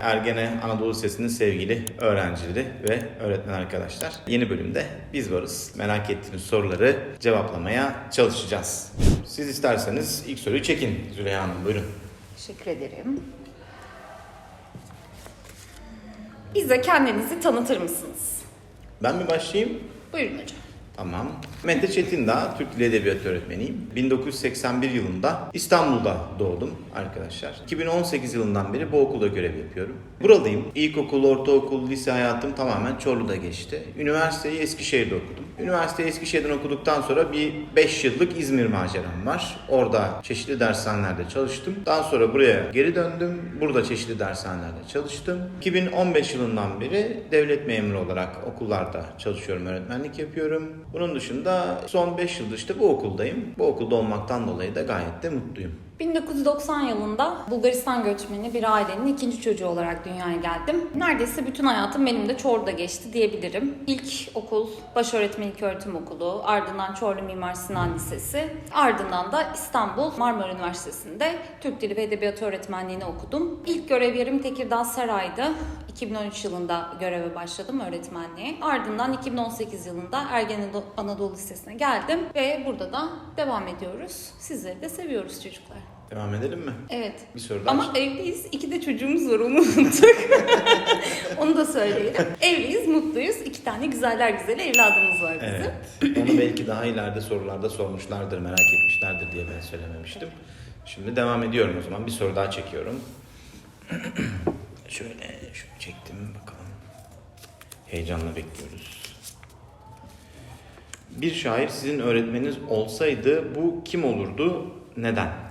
Ergene Anadolu Lisesi'nin sevgili öğrencileri ve öğretmen arkadaşlar. Yeni bölümde biz varız. Merak ettiğiniz soruları cevaplamaya çalışacağız. Siz isterseniz ilk soruyu çekin Züleyha Hanım. Buyurun. Teşekkür ederim. Bize kendinizi tanıtır mısınız? Ben mi başlayayım? Buyurun hocam. Tamam. Mete Çetindağ, Türk Dili Edebiyatı öğretmeniyim. 1981 yılında İstanbul'da doğdum arkadaşlar. 2018 yılından beri bu okulda görev yapıyorum. Buralıyım. İlkokul, ortaokul, lise hayatım tamamen Çorlu'da geçti. Üniversiteyi Eskişehir'de okudum. Üniversiteyi Eskişehir'den okuduktan sonra bir 5 yıllık İzmir maceram var. Orada çeşitli dershanelerde çalıştım. Daha sonra buraya geri döndüm. Burada çeşitli dershanelerde çalıştım. 2015 yılından beri devlet memuru olarak okullarda çalışıyorum, öğretmenlik yapıyorum. Bunun dışında son 5 yıldır işte bu okuldayım. Bu okulda olmaktan dolayı da gayet de mutluyum. 1990 yılında Bulgaristan göçmeni bir ailenin ikinci çocuğu olarak dünyaya geldim. Neredeyse bütün hayatım benim de Çorlu'da geçti diyebilirim. İlk okul Başöğretim İlköğretim Okulu, ardından Çorlu Mimar Sinan Lisesi, ardından da İstanbul Marmara Üniversitesi'nde Türk Dili ve Edebiyatı öğretmenliğini okudum. İlk görev yerim Tekirdağ Saray'dı. 2013 yılında göreve başladım öğretmenliğe. Ardından 2018 yılında Ergen Anadolu Lisesi'ne geldim ve burada da devam ediyoruz. Sizleri de seviyoruz çocuklar. Devam edelim mi? Evet. Bir soru daha. Ama evliyiz. İki de çocuğumuz var onu unuttuk. onu da söyleyelim. Evliyiz, mutluyuz. İki tane güzeller güzeli evladımız var bizim. Evet. Onu belki daha ileride sorularda sormuşlardır, merak etmişlerdir diye ben söylememiştim. Şimdi devam ediyorum o zaman. Bir soru daha çekiyorum. Şöyle şunu çektim bakalım. Heyecanla bekliyoruz. Bir şair sizin öğretmeniniz olsaydı bu kim olurdu? Neden?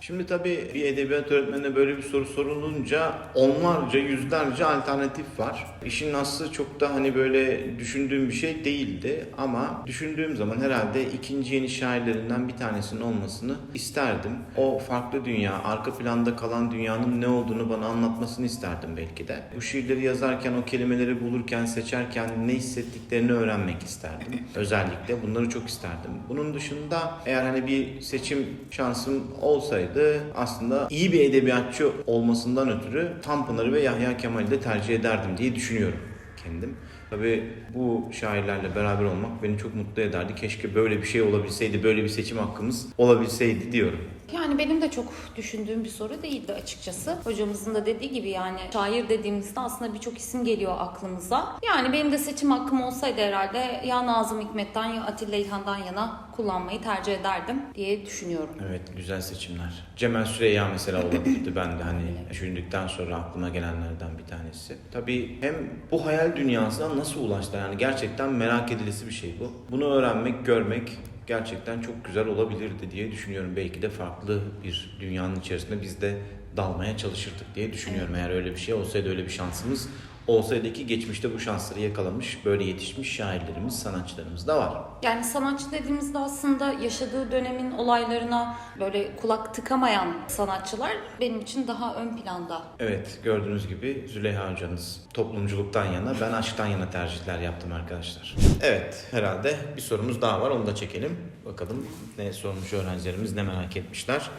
Şimdi tabii bir edebiyat öğretmenine böyle bir soru sorulunca onlarca, yüzlerce alternatif var. İşin aslı çok da hani böyle düşündüğüm bir şey değildi ama düşündüğüm zaman herhalde ikinci yeni şairlerinden bir tanesinin olmasını isterdim. O farklı dünya, arka planda kalan dünyanın ne olduğunu bana anlatmasını isterdim belki de. Bu şiirleri yazarken, o kelimeleri bulurken, seçerken ne hissettiklerini öğrenmek isterdim. Özellikle bunları çok isterdim. Bunun dışında eğer hani bir seçim şansım olsaydı aslında iyi bir edebiyatçı olmasından ötürü Tanpınar'ı ve Yahya Kemal'i de tercih ederdim diye düşünüyorum kendim. Tabii bu şairlerle beraber olmak beni çok mutlu ederdi. Keşke böyle bir şey olabilseydi, böyle bir seçim hakkımız olabilseydi diyorum. Yani benim de çok düşündüğüm bir soru değildi açıkçası. Hocamızın da dediği gibi yani şair dediğimizde aslında birçok isim geliyor aklımıza. Yani benim de seçim hakkım olsaydı herhalde ya Nazım Hikmet'ten ya Atilla İlhan'dan yana kullanmayı tercih ederdim diye düşünüyorum. Evet, güzel seçimler. Cemal Süreyya mesela olabilirdi ben de hani düşündükten sonra aklıma gelenlerden bir tanesi. Tabii hem bu hayal dünyasına nasıl ulaştılar yani gerçekten merak edilisi bir şey bu. Bunu öğrenmek, görmek gerçekten çok güzel olabilirdi diye düşünüyorum. Belki de farklı bir dünyanın içerisinde biz de dalmaya çalışırdık diye düşünüyorum. Eğer öyle bir şey olsaydı, öyle bir şansımız olsaydı ki geçmişte bu şansları yakalamış, böyle yetişmiş şairlerimiz, sanatçılarımız da var. Yani sanatçı dediğimizde aslında yaşadığı dönemin olaylarına böyle kulak tıkamayan sanatçılar benim için daha ön planda. Evet gördüğünüz gibi Züleyha hocanız toplumculuktan yana ben aşktan yana tercihler yaptım arkadaşlar. Evet herhalde bir sorumuz daha var onu da çekelim. Bakalım ne sormuş öğrencilerimiz ne merak etmişler.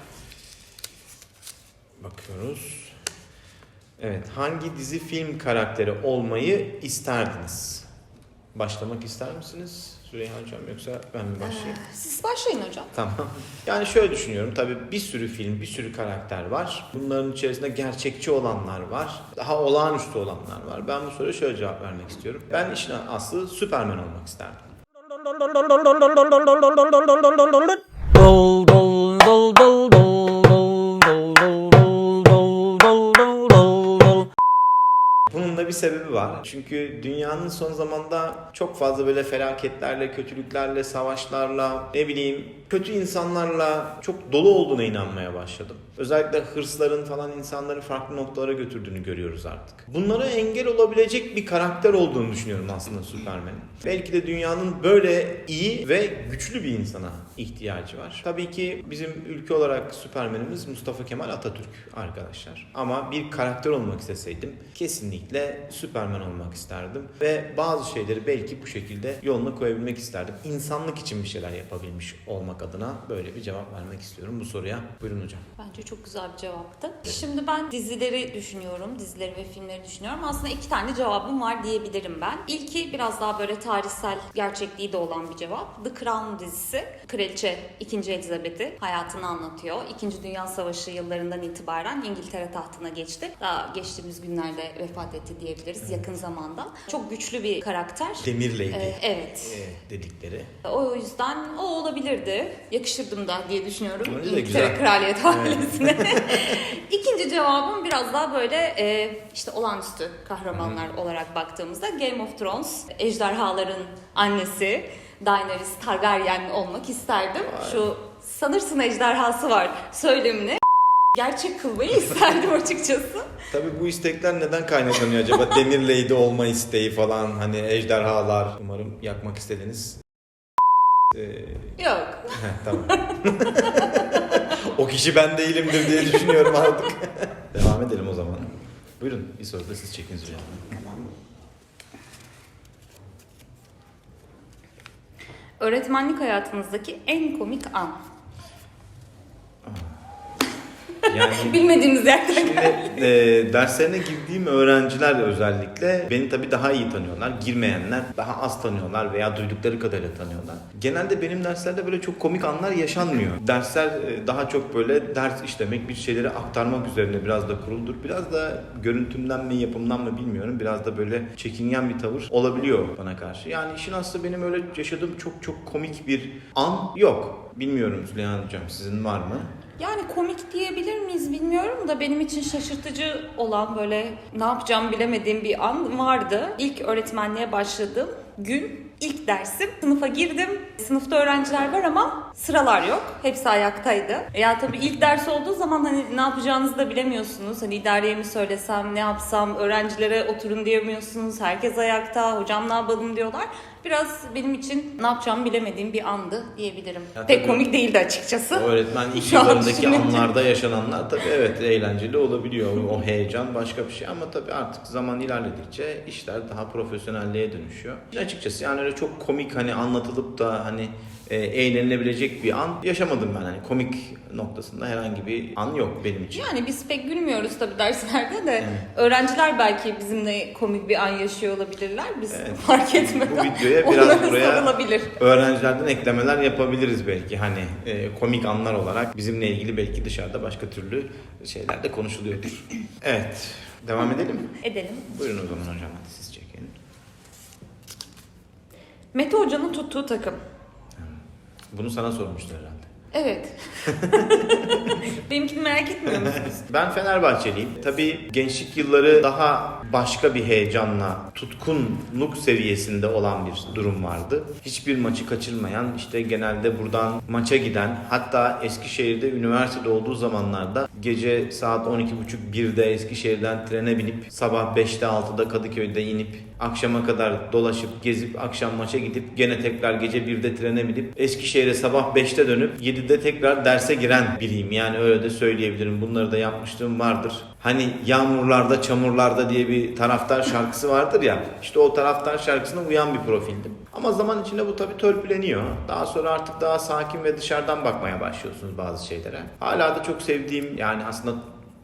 Bakıyoruz. Evet hangi dizi film karakteri olmayı isterdiniz? Başlamak ister misiniz Züleyha hocam yoksa ben mi başlayayım? Siz başlayın hocam. Tamam. Yani şöyle düşünüyorum. Tabii bir sürü film, bir sürü karakter var. Bunların içerisinde gerçekçi olanlar var. Daha olağanüstü olanlar var. Ben bu soruya şöyle cevap vermek istiyorum. Ben işin aslı Süperman olmak isterdim. Var. Çünkü dünyanın son zamanda çok fazla böyle felaketlerle, kötülüklerle, savaşlarla, ne bileyim kötü insanlarla çok dolu olduğuna inanmaya başladım. Özellikle hırsların falan insanları farklı noktalara götürdüğünü görüyoruz artık. Bunlara engel olabilecek bir karakter olduğunu düşünüyorum aslında Superman'in. Belki de dünyanın böyle iyi ve güçlü bir insana ihtiyacı var. Tabii ki bizim ülke olarak Superman'imiz Mustafa Kemal Atatürk arkadaşlar. Ama bir karakter olmak isteseydim kesinlikle Süperman olmak isterdim. Ve bazı şeyleri belki bu şekilde yoluna koyabilmek isterdim. İnsanlık için bir şeyler yapabilmiş olmak adına böyle bir cevap vermek istiyorum bu soruya. Buyurun hocam. Bence çok güzel bir cevaptı. Şimdi ben dizileri düşünüyorum, dizileri ve filmleri düşünüyorum. Aslında iki tane cevabım var diyebilirim ben. İlki biraz daha böyle tarihsel gerçekliği de olan bir cevap. The Crown dizisi. Kraliçe 2. Elizabeth'i hayatını anlatıyor. İkinci Dünya Savaşı yıllarından itibaren İngiltere tahtına geçti. Daha geçtiğimiz günlerde vefat etti diyebiliriz yakın zamanda. Çok güçlü bir karakter. Demir Lady Ee, evet. e, dedikleri. O yüzden o olabilirdi. Yakışırdım da diye düşünüyorum. De güzel. Kraliyet ailesine. İkinci cevabım biraz daha böyle e, işte olağanüstü kahramanlar olarak baktığımızda Game of Thrones, ejderhaların annesi Daenerys Targaryen olmak isterdim. Şu sanırsın ejderhası var söylemini gerçek kılmayı isterdim açıkçası. Tabii bu istekler neden kaynaklanıyor acaba? Demir Lady olma isteği falan hani ejderhalar. Umarım yakmak istediniz. Ee, Yok. heh, tamam. o kişi ben değilimdir diye düşünüyorum artık. Devam edelim o zaman. Buyurun bir soru da siz çekin Züleyha. Öğretmenlik hayatınızdaki en komik an. Yani Bilmediğimiz yerden Şimdi e, derslerine girdiğim öğrenciler de özellikle beni tabii daha iyi tanıyorlar. Girmeyenler daha az tanıyorlar veya duydukları kadarıyla tanıyorlar. Genelde benim derslerde böyle çok komik anlar yaşanmıyor. Dersler e, daha çok böyle ders işlemek, bir şeyleri aktarmak üzerine biraz da kuruldur. Biraz da görüntümden mi yapımdan mı bilmiyorum. Biraz da böyle çekingen bir tavır olabiliyor bana karşı. Yani işin aslı benim öyle yaşadığım çok çok komik bir an yok. Bilmiyorum Süleyman Hocam sizin var mı? Yani komik diyebilir miyiz bilmiyorum da benim için şaşırtıcı olan böyle ne yapacağımı bilemediğim bir an vardı. İlk öğretmenliğe başladığım gün ilk dersim sınıfa girdim. Sınıfta öğrenciler var ama sıralar yok. Hepsi ayaktaydı. Ya tabii ilk ders olduğu zaman hani ne yapacağınızı da bilemiyorsunuz. Hani idareye mi söylesem, ne yapsam, öğrencilere oturun diyemiyorsunuz. Herkes ayakta, hocam ne yapalım diyorlar. Biraz benim için ne yapacağımı bilemediğim bir andı diyebilirim. Ya Pek tabii- komik değildi açıkçası. O öğretmen ilk yıllarındaki anlarda yaşananlar tabii evet eğlenceli olabiliyor. O heyecan başka bir şey ama tabii artık zaman ilerledikçe işler daha profesyonelliğe dönüşüyor. Açıkçası yani öyle çok komik hani anlatılıp da hani e, eğlenilebilecek bir an yaşamadım ben. Hani komik noktasında herhangi bir an yok benim için. Yani biz pek gülmüyoruz tabii derslerde de öğrenciler belki bizimle komik bir an yaşıyor olabilirler. Biz Evet. fark etmeden Bu videoya biraz buraya- sorulabilir. Öğrencilerden eklemeler yapabiliriz belki hani e, komik anlar olarak bizimle ilgili belki dışarıda başka türlü şeyler de konuşuluyordur. Evet devam edelim mi? Edelim. Buyurun o zaman hocam hadi siz çekin. Mete Hoca'nın tuttuğu takım. Bunu sana sormuşlar herhalde. Evet. Benimkini merak etmiyor musunuz? Ben Fenerbahçeliyim. Tabii gençlik yılları daha başka bir heyecanla, tutkunluk seviyesinde olan bir durum vardı. Hiçbir maçı kaçırmayan, işte genelde buradan maça giden, hatta Eskişehir'de üniversitede olduğu zamanlarda gece saat 12.30-1'de Eskişehir'den trene binip sabah 5'te 6'da Kadıköy'de inip akşama kadar dolaşıp gezip akşam maça gidip gene tekrar gece 1'de trene binip Eskişehir'e sabah 5'te dönüp 7'de tekrar derse giren biriyim. Yani öyle de söyleyebilirim. Bunları da yapmışlığım vardır. Hani yağmurlarda, çamurlarda diye bir taraftar şarkısı vardır ya. İşte o taraftar şarkısına uyan bir profildim. Ama zaman içinde bu tabii törpüleniyor. Daha sonra artık daha sakin ve dışarıdan bakmaya başlıyorsunuz bazı şeylere. Hala da çok sevdiğim yani aslında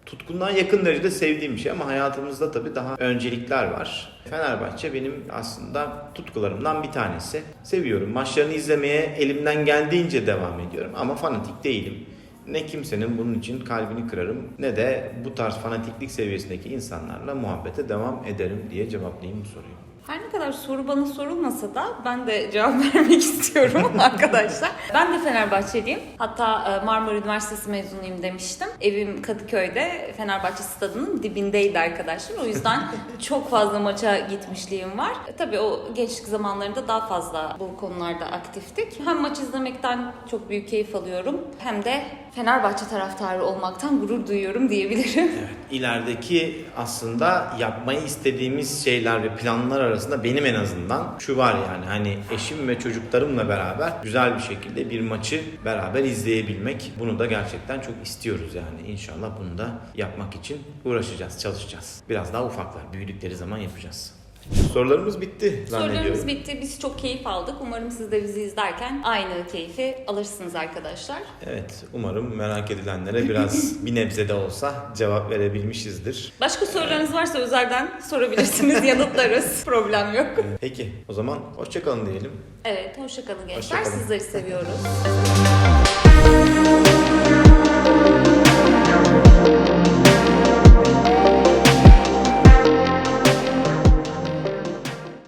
tutkundan yakın derecede sevdiğim bir şey ama hayatımızda tabii daha öncelikler var. Fenerbahçe benim aslında tutkularımdan bir tanesi. Seviyorum. Maçlarını izlemeye elimden geldiğince devam ediyorum ama fanatik değilim. Ne kimsenin bunun için kalbini kırarım ne de bu tarz fanatiklik seviyesindeki insanlarla muhabbete devam ederim diye cevaplayayım bu soruyu. Her ne kadar soru bana sorulmasa da ben de cevap vermek istiyorum arkadaşlar. Ben de Fenerbahçeliyim. Hatta e, Marmara Üniversitesi mezunuyum demiştim. Evim Kadıköy'de Fenerbahçe stadının dibindeydi arkadaşlar. O yüzden çok fazla maça gitmişliğim var. E, Tabii o gençlik zamanlarında daha fazla bu konularda aktiftik. Hem maç izlemekten çok büyük keyif alıyorum hem de Fenerbahçe taraftarı olmaktan gurur duyuyorum diyebilirim. Evet, ilerideki aslında yapmayı istediğimiz şeyler ve planlar arasında benim en azından şu var yani hani eşim ve çocuklarımla beraber güzel bir şekilde bir maçı beraber izleyebilmek. Bunu da gerçekten çok istiyoruz yani. İnşallah bunu da yapmak için uğraşacağız, çalışacağız. Biraz daha ufaklar, büyüdükleri zaman yapacağız. Sorularımız bitti zannediyorum. Sorularımız bitti. Biz çok keyif aldık. Umarım siz de bizi izlerken aynı keyfi alırsınız arkadaşlar. Evet, umarım merak edilenlere biraz bir nebze de olsa cevap verebilmişizdir. Başka sorularınız varsa özelden sorabilirsiniz. Yanıtlarız. Problem yok. Peki, o zaman hoşçakalın diyelim. Evet, hoşçakalın gençler. Hoşça kalın. Sizleri seviyoruz.